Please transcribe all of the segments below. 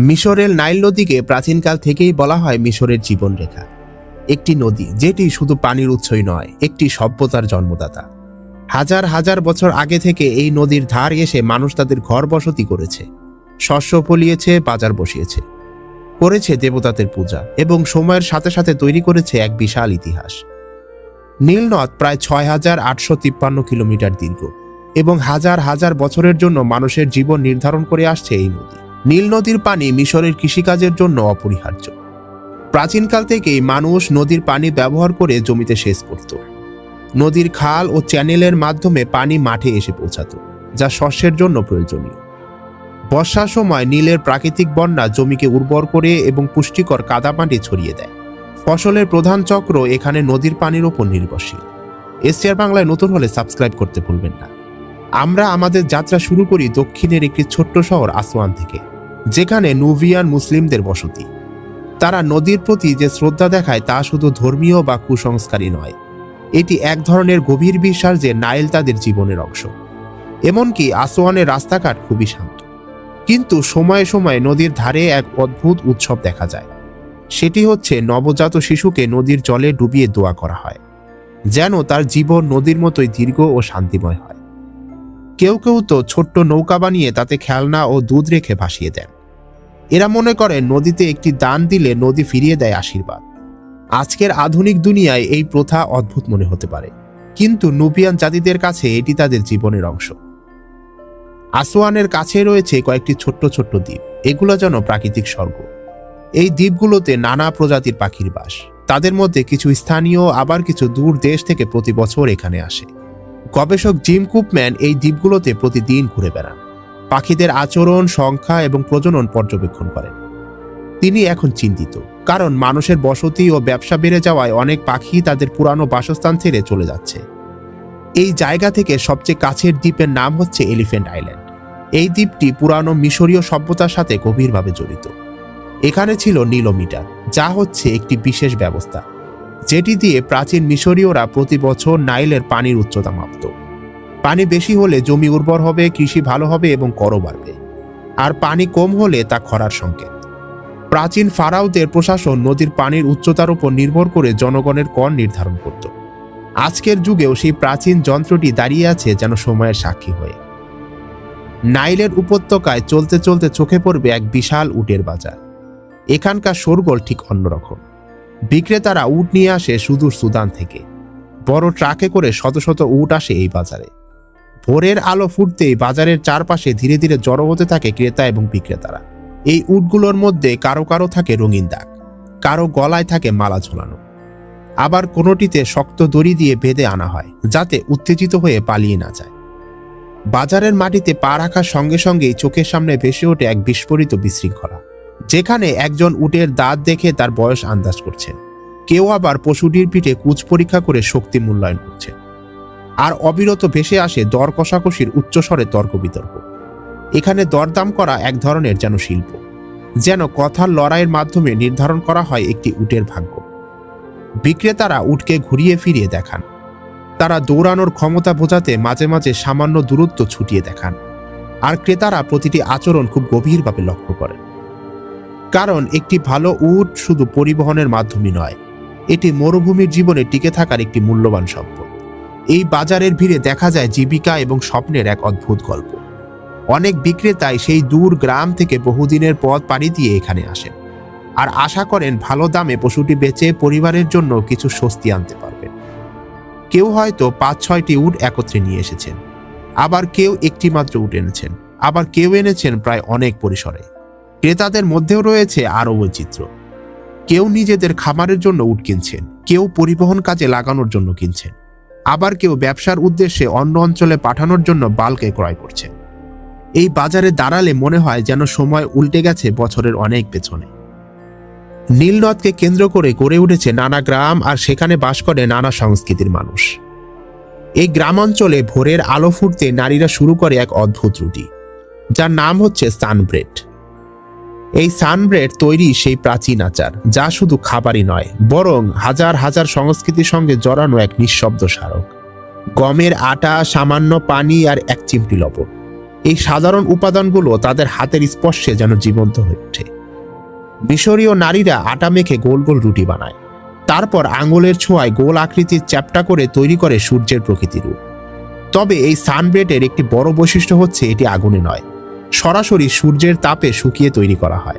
মিশরের নাইল নদীকে প্রাচীনকাল থেকেই বলা হয় মিশরের জীবনরেখা। একটি নদী যেটি শুধু পানির উৎসই নয়, একটি সভ্যতার জন্মদাতা। হাজার হাজার বছর আগে থেকে এই নদীর ধার এসে মানুষ তাদের ঘর বসতি করেছে। শস্য ফলিয়েছে, বাজার বসিয়েছে। করেছে দেবতাদের পূজা এবং সময়ের সাথে সাথে তৈরি করেছে এক বিশাল ইতিহাস। নীলনদ প্রায় ছয় হাজার আটশো তিপ্পান্ন কিলোমিটার দীর্ঘ এবং হাজার হাজার বছরের জন্য মানুষের জীবন নির্ধারণ করে আসছে এই নদী। নীল নদীর পানি মিশরের কৃষিকাজের জন্য অপরিহার্য। প্রাচীনকাল থেকেই মানুষ নদীর পানি ব্যবহার করে জমিতে সেচ করত। নদীর খাল ও চ্যানেলের মাধ্যমে পানি মাঠে এসে পৌঁছাতো, যা শস্যের জন্য প্রয়োজনীয়। বর্ষার সময় নীলের প্রাকৃতিক বন্যা জমিকে উর্বর করে এবং পুষ্টিকর কাদামাটি ছড়িয়ে দেয়। ফসলের প্রধান চক্র এখানে নদীর পানির ওপর নির্ভরশীল। এশিয়ার বাংলায় নতুন হলে সাবস্ক্রাইব করতে ভুলবেন না। আমরা আমাদের যাত্রা শুরু করি দক্ষিণের একটি ছোট্ট শহর আসওয়ান থেকে। যেখানে নুভিয়ান মুসলিমদের বসতি। তারা নদীর প্রতি যে শ্রদ্ধা দেখায় তা শুধু ধর্মীয় বা কুসংস্কারই নয়। এটি এক ধরনের গভীর বিশ্বাস যে নাইল তাদের জীবনের অংশ। এমনকি আসওয়ানের রাস্তাঘাট খুবই শান্ত। কিন্তু সময়ে সময়ে নদীর ধারে এক অদ্ভুত উৎসব দেখা যায়। সেটি হচ্ছে নবজাত শিশুকে নদীর জলে ডুবিয়ে দোয়া করা হয়, যেন তার জীবন নদীর মতোই দীর্ঘ ও শান্তিময় হয়। কেউ কেউ তো ছোট্ট নৌকা বানিয়ে তাতে খেলনা ও দুধ রেখে ভাসিয়ে দেন। এরা মনে করে নদীতে একটি দান দিলে নদী ফিরিয়ে দেয় আশীর্বাদ। আজকের আধুনিক দুনিয়ায় এই প্রথা অদ্ভুত মনে হতে পারে। কিন্তু নুবিয়ান জাতিদের কাছে এটি তাদের জীবনের অংশ। আসোয়ানের কাছে রয়েছে কয়েকটি ছোট্ট ছোট্ট দ্বীপ। এগুলো যেন প্রাকৃতিক স্বর্গ। এই দ্বীপগুলোতে নানা প্রজাতির পাখির বাস। তাদের মধ্যে কিছু স্থানীয়, আবার কিছু দূর দেশ থেকে প্রতি বছর এখানে আসে। গবেষক জিম কুপম্যান এই দ্বীপগুলোতে প্রতিদিন ঘুরে বেড়ান। পাখিদের আচরণ, সংখ্যা এবং প্রজনন পর্যবেক্ষণ করেন। তিনি এখন চিন্তিত, কারণ মানুষের বসতি ও ব্যবসা বেড়ে যাওয়ায় অনেক পাখি তাদের পুরানো বাসস্থান ছেড়ে চলে যাচ্ছে। এই জায়গা থেকে সবচেয়ে কাছের দ্বীপের নাম হচ্ছে এলিফ্যান্ট আইল্যান্ড এই দ্বীপটি পুরানো মিশরীয় সভ্যতার সাথে গভীরভাবে জড়িত। এখানে ছিল নীলোমিটার, যা হচ্ছে একটি বিশেষ ব্যবস্থা, যেটি দিয়ে প্রাচীন মিশরীয়রা প্রতি বছর নাইলের পানির উচ্চতা মাপত। পানি বেশি হলে জমি উর্বর হবে, কৃষি ভালো হবে এবং করও বাড়বে। আর পানি কম হলে তা খরার সংকেত। প্রাচীন ফারাওদের প্রশাসন নদীর পানির উচ্চতার উপর নির্ভর করে জনগণের কর নির্ধারণ করত। আজকের যুগেও সেই প্রাচীন যন্ত্রটি দাঁড়িয়ে আছে যেন সময়ের সাক্ষী হয়ে। নাইলের উপত্যকায় চলতে চলতে চোখে পড়বে এক বিশাল উটের বাজার। এখানকার শোরগোল ঠিক অন্যরকম। বিক্রেতারা উট নিয়ে আসে সুদূর সুদান থেকে। বড় ট্রাকে করে শত শত উট আসে এই বাজারে। ভোরের আলো ফুটতেই বাজারের চারপাশে ধীরে ধীরে জড়ো হতে থাকে ক্রেতা এবং বিক্রেতারা। এই উটগুলোর মধ্যে কারও কারও থাকে রঙিন দাগ, কারও গলায় থাকে মালা ঝোলানো। আবার কোনোটিতে শক্ত দড়ি দিয়ে বেঁধে আনা হয়, যাতে উত্তেজিত হয়ে পালিয়ে না যায়। বাজারের মাটিতে পা রাখার সঙ্গে সঙ্গেই চোখের সামনে ভেসে ওঠে এক বিস্ফোরিত বিশৃঙ্খলা, যেখানে একজন উটের দাঁত দেখে তার বয়স আন্দাজ করছেন। কেউ আবার পশুটির পিঠে কুচ পরীক্ষা করে শক্তি মূল্যায়ন করছেন। আর অবিরত ভেসে আসে দর কষাকষির উচ্চস্বরে তর্ক বিতর্ক। এখানে দরদাম করা এক ধরনের যেন শিল্প, যেন কথার লড়াইয়ের মাধ্যমে নির্ধারণ করা হয় একটি উটের ভাগ্য। বিক্রেতারা উটকে ঘুরিয়ে ফিরিয়ে দেখান। তারা দৌড়ানোর ক্ষমতা বোঝাতে মাঝে মাঝে সামান্য দূরত্ব ছুটিয়ে দেখান। আর ক্রেতারা প্রতিটি আচরণ খুব গভীরভাবে লক্ষ্য করেন। কারণ একটি ভালো উট শুধু পরিবহনের মাধ্যমে নয়, এটি মরুভূমির জীবনে টিকে থাকার একটি মূল্যবান সম্পদ। এই বাজারের ভিড়ে দেখা যায় জীবিকা এবং স্বপ্নের এক অদ্ভুত গল্প। অনেক বিক্রেতাই সেই দূর গ্রাম থেকে বহুদিনের পথ পাড়ি দিয়ে এখানে আসেন। আর আশা করেন ভালো দামে পশুটি বেচে পরিবারের জন্য কিছু স্বস্তি আনতে পারবেন। কেউ হয়তো পাঁচ ছয়টি উট একত্রে নিয়ে এসেছেন। আবার কেউ একটি মাত্র উট এনেছেন। আবার কেউ এনেছেন প্রায় অনেক পরিসরে। ক্রেতাদের মধ্যেও রয়েছে আরও বৈচিত্র্য। কেউ নিজেদের খামারের জন্য উট কিনছেন। কেউ পরিবহন কাজে লাগানোর জন্য কিনছেন। আবার কেউ ব্যবসার উদ্দেশ্যে অন্য অঞ্চলে পাঠানোর জন্য বাল্কে ক্রয় করছে। এই বাজারে দাঁড়ালে মনে হয় যেন সময় উল্টে গেছে বছরের অনেক পেছনে। নীলনদকে কেন্দ্র করে গড়ে উঠেছে নানা গ্রাম আর সেখানে বাস করে নানা সংস্কৃতির মানুষ। এই গ্রামাঞ্চলে ভোরের আলো ফুটতে নারীরা শুরু করে এক অদ্ভুত রুটি, যার নাম হচ্ছে সানব্রেড। এই সানব্রেড তৈরি সেই প্রাচীন আচার, যা শুধু খাবারই নয়, বরং হাজার হাজার সংস্কৃতির সঙ্গে জড়ানো এক নিঃশব্দ স্মারক। গমের আটা, সামান্য পানি আর এক চিমটি লবণ। এই সাধারণ উপাদানগুলো তাদের হাতের স্পর্শে যেন জীবন্ত হয়ে ওঠে। মিশরীয় নারীরা আটা মেখে গোল গোল রুটি বানায়। তারপর আঙুলের ছোঁয়ায় গোল আকৃতির চ্যাপ্টা করে তৈরি করে সূর্যের প্রকৃতি রূপ। তবে এই সানব্রেডের একটি বড় বৈশিষ্ট্য হচ্ছে এটি আগুনে নয় সরাসরি সূর্যের তাপে শুকিয়ে তৈরি করা হয়।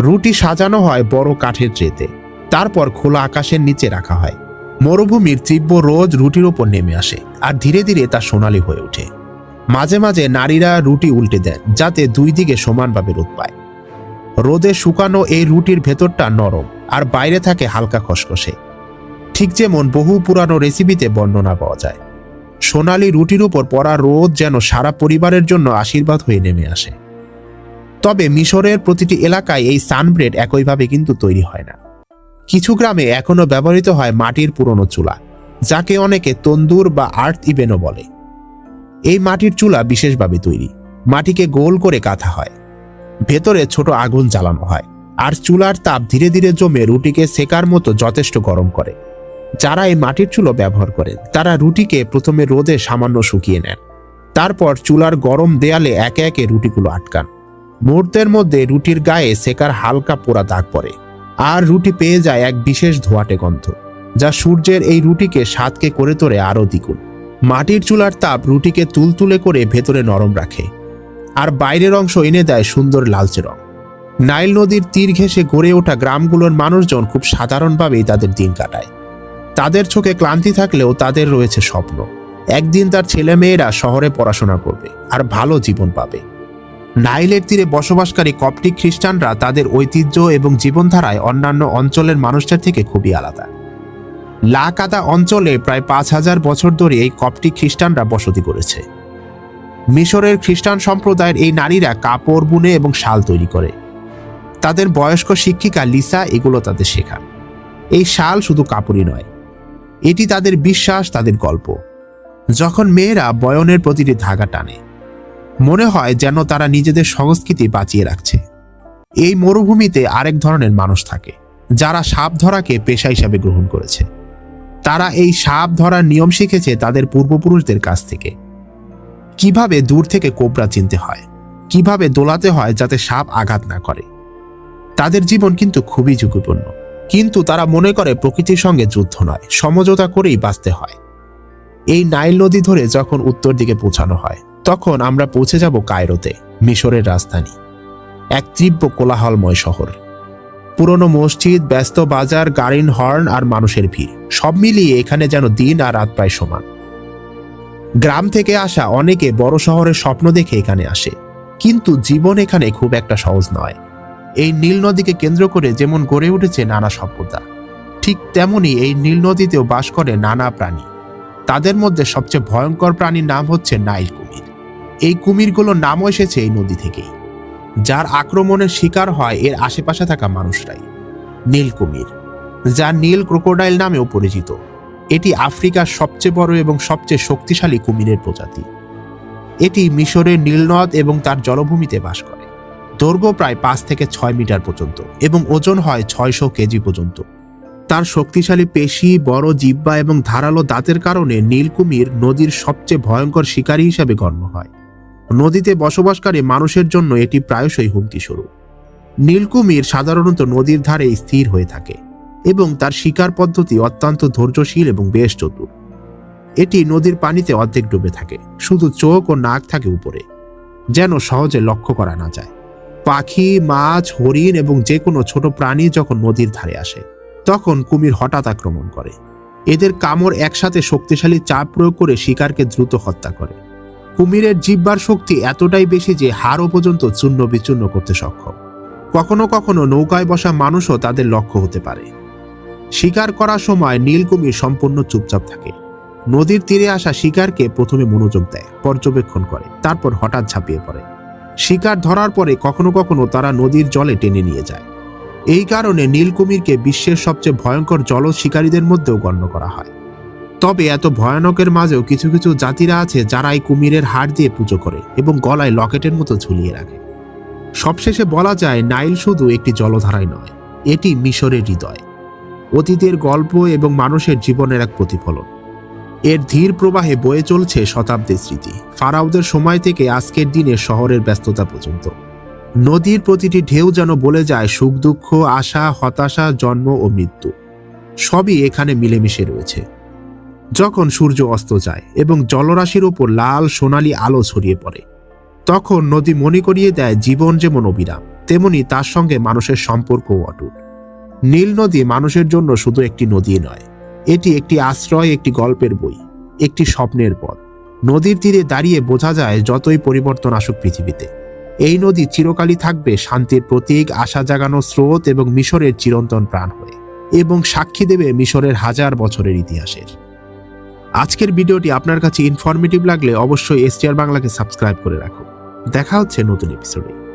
রুটি সাজানো হয় বড় কাঠের ট্রেতে তারপর খোলা আকাশের নিচে রাখা হয়। মরুভূমির তীব্র রোজ রুটির ওপর নেমে আসে আর ধীরে ধীরে তা সোনালি হয়ে ওঠে। মাঝে মাঝে নারীরা রুটি উল্টে দেন যাতে দুই দিকে সমানভাবে রোদ পায়। রোদে শুকানো এই রুটির ভেতরটা নরম আর বাইরে থাকে হালকা খসখসে। ঠিক যেমন বহু পুরানো রেসিপিতে বর্ণনা পাওয়া যায়। সোনালি রুটির উপর পড়া রোদ যেন সারা পরিবারের জন্য আশীর্বাদ হয়ে নেমে আসে। তবে মিশরের প্রতিটি এলাকায় এই সানব্রেড একইভাবে কিন্তু তৈরি হয় না। কিছু গ্রামে এখনও ব্যবহৃত হয় মাটির পুরনো চুলা, যাকে অনেকে তন্দুর বা আর্থ ইভেনও বলে। এই মাটির চুলা বিশেষভাবে তৈরি, মাটিকে গোল করে কাঁথা হয়। ভেতরে ছোট আগুন জ্বালানো হয়, আর চুলার তাপ ধীরে ধীরে জমে রুটিকে সেকার মতো যথেষ্ট গরম করে। যারা এই মাটির চুলো ব্যবহার করেন, তারা রুটিকে প্রথমে রোদে সামান্য শুকিয়ে নেন। তারপর চুলার গরম দেয়ালে একে একে রুটিগুলো আটকান। মুহূর্তের মধ্যে রুটির গায়ে সেকার হালকা পোড়া দাগ পড়ে, আর রুটি পেয়ে যায় এক বিশেষ ধোয়াটে গন্ধ, যা সূর্যের এই রুটিকে স্বাদকে করে তোলে আরও দ্বিগুণ। মাটির চুলার তাপ রুটিকে তুলতুলে করে ভেতরে নরম রাখে, আর বাইরের অংশ এনে দেয় সুন্দর লালচে রং। নাইল নদীর তীর ঘেঁষে গড়ে ওঠা গ্রামগুলোর মানুষজন খুব সাধারণভাবেই তাদের দিন কাটায়। তাদের চোখে ক্লান্তি থাকলেও তাদের রয়েছে স্বপ্ন। একদিন তার ছেলে মেয়েরা শহরে পড়াশোনা করবে আর ভালো জীবন পাবে। নাইলের তীরে বসবাসকারী কপটিক খ্রিস্টানরা তাদের ঐতিহ্য এবং জীবনধারায় অন্যান্য অঞ্চলের মানুষদের থেকে খুবই আলাদা। লাকাদা অঞ্চলে প্রায় পাঁচ হাজার বছর ধরে এই কপটিক খ্রিস্টানরা বসতি করেছে। মিশরের খ্রিস্টান সম্প্রদায়ের এই নারীরা কাপড়, বুনে এবং শাল তৈরি করে। তাদের বয়স্ক শিক্ষিকা লিসা এগুলো তাদের শেখান। এই শাল শুধু কাপড়ই নয় এটি তাদের বিশ্বাস, তাদের গল্প। যখন মেয়েরা বয়নের প্রতিটি ধাগা টানে, মনে হয় যেন তারা নিজেদের সংস্কৃতি বাঁচিয়ে রাখছে। এই মরুভূমিতে আরেক ধরনের মানুষ থাকে, যারা সাপ ধরাকে পেশা হিসাবে গ্রহণ করেছে। তারা এই সাপ ধরার নিয়ম শিখেছে তাদের পূর্বপুরুষদের কাছ থেকে। কীভাবে দূর থেকে কোবরা চিনতে হয়, কীভাবে দোলাতে হয় যাতে সাপ আঘাত না করে। তাদের জীবন কিন্তু খুবই ঝুঁকিপূর্ণ। কিন্তু তারা মনে করে প্রকৃতির সঙ্গে যুদ্ধ নয়, সমঝোতা করেই বাঁচতে হয়। এই নাইল নদী ধরে যখন উত্তর দিকে পৌঁছানো হয়, তখন আমরা পৌঁছে যাব কায়রোতে, মিশরের রাজধানী, এক তীব্র কোলাহলময় শহর। পুরনো মসজিদ, ব্যস্ত বাজার, গাড়ির হর্ন আর মানুষের ভিড়, সব মিলিয়ে এখানে যেন দিন আর রাত প্রায় সমান। গ্রাম থেকে আসা অনেকে বড় শহরের স্বপ্ন দেখে এখানে আসে, কিন্তু জীবন এখানে খুব একটা সহজ নয়। এই নীল নদীকে কেন্দ্র করে যেমন গড়ে উঠেছে নানা সভ্যতা, ঠিক তেমনি এই নীল নদীতেও বাস করে নানা প্রাণী। তাদের মধ্যে সবচেয়ে ভয়ঙ্কর প্রাণীর নাম হচ্ছে নাইল কুমির। এই কুমিরগুলোর নামও এসেছে এই নদী থেকেই, যার আক্রমণের শিকার হয় এর আশেপাশে থাকা মানুষরাই। নীল কুমির, যা নীল ক্রোকোডাইল নামেও পরিচিত, এটি আফ্রিকার সবচেয়ে বড় এবং সবচেয়ে শক্তিশালী কুমিরের প্রজাতি। এটি মিশরের নীলনদ এবং তার জলভূমিতে বাস করে। দৈর্ঘ্য প্রায় পাঁচ থেকে ছয় মিটার পর্যন্ত এবং ওজন হয় ছয়শো কেজি পর্যন্ত। তার শক্তিশালী পেশি, বড় জিব্বা এবং ধারালো দাঁতের কারণে নীলকুমির নদীর সবচেয়ে ভয়ঙ্কর শিকারী হিসাবে গণ্য হয়। নদীতে বসবাসকারী মানুষের জন্য এটি প্রায়শই হুমকি স্বরূপ নীলকুমির সাধারণত নদীর ধারে স্থির হয়ে থাকে এবং তার শিকার পদ্ধতি অত্যন্ত ধৈর্যশীল এবং বেশ চতুর এটি নদীর পানিতে অর্ধেক ডুবে থাকে, শুধু চোখ ও নাক থাকে উপরে, যেন সহজে লক্ষ্য করা না যায়। পাখি, মাছ, হরিণ এবং যে কোনো ছোট প্রাণী যখন নদীর ধারে আসে, তখন কুমির হঠাৎ আক্রমণ করে। এদের কামড় একসাথে শক্তিশালী চাপ প্রয়োগ করে শিকারকে দ্রুত হত্যা করে। কুমিরের জিব্বার শক্তি এতটাই বেশি যে হাড়ও পর্যন্ত চূর্ণ বিচূর্ণ করতে সক্ষম। কখনো কখনো নৌকায় বসা মানুষও তাদের লক্ষ্য হতে পারে। শিকার করার সময় নীল কুমির সম্পূর্ণ চুপচাপ থাকে। নদীর তীরে আসা শিকারকে প্রথমে মনোযোগ দেয়, পর্যবেক্ষণ করে, তারপর হঠাৎ ঝাঁপিয়ে পড়ে। শিকার ধরার পরে কখনো কখনো তারা নদীর জলে টেনে নিয়ে যায়। এই কারণে নীলকুমিরকে বিশ্বের সবচেয়ে ভয়ঙ্কর জল শিকারীদের মধ্যেও গণ্য করা হয়। তবে এত ভয়ানকের মাঝেও কিছু কিছু জাতিরা আছে যারা এই কুমিরের হাড় দিয়ে পুজো করে এবং গলায় লকেটের মতো ঝুলিয়ে রাখে। সবশেষে বলা যায়, নাইল শুধু একটি জলধারাই নয়, এটি মিশরের হৃদয়। অতীতের গল্প এবং মানুষের জীবনের এক প্রতিফলন। এর ধীর প্রবাহে বয়ে চলছে শতাব্দীর স্মৃতি। ফারাউদের সময় থেকে আজকের দিনে শহরের ব্যস্ততা পর্যন্ত। নদীর প্রতিটি ঢেউ যেন বলে যায় সুখ, দুঃখ, আশা, হতাশা, জন্ম ও মৃত্যু। সবই এখানে মিলেমিশে রয়েছে। যখন সূর্য অস্ত যায় এবং জলরাশির ওপর লাল সোনালী আলো ছড়িয়ে পড়ে, তখন নদী মনে করিয়ে দেয় জীবন যেমন অবিরাম, তেমনি তার সঙ্গে মানুষের সম্পর্কও অটুট। নীল নদী মানুষের জন্য শুধু একটি নদী নয় এটি একটি আশ্রয়, একটি গল্পের বই, একটি স্বপ্নের পথ। নদীর তীরে দাঁড়িয়ে বোঝা যায় যতই পরিবর্তন আসুক পৃথিবীতে। এই নদী চিরকালই থাকবে শান্তির প্রতীক, আশা জাগানো স্রোত এবং মিশরের চিরন্তন প্রাণ হয়ে এবং সাক্ষী দেবে মিশরের হাজার বছরের ইতিহাসের। আজকের ভিডিওটি আপনার কাছে ইনফরমেটিভ লাগলে অবশ্যই এসটিআর বাংলাকে সাবস্ক্রাইব করে রাখুন। দেখা হচ্ছে নতুন এপিসোডে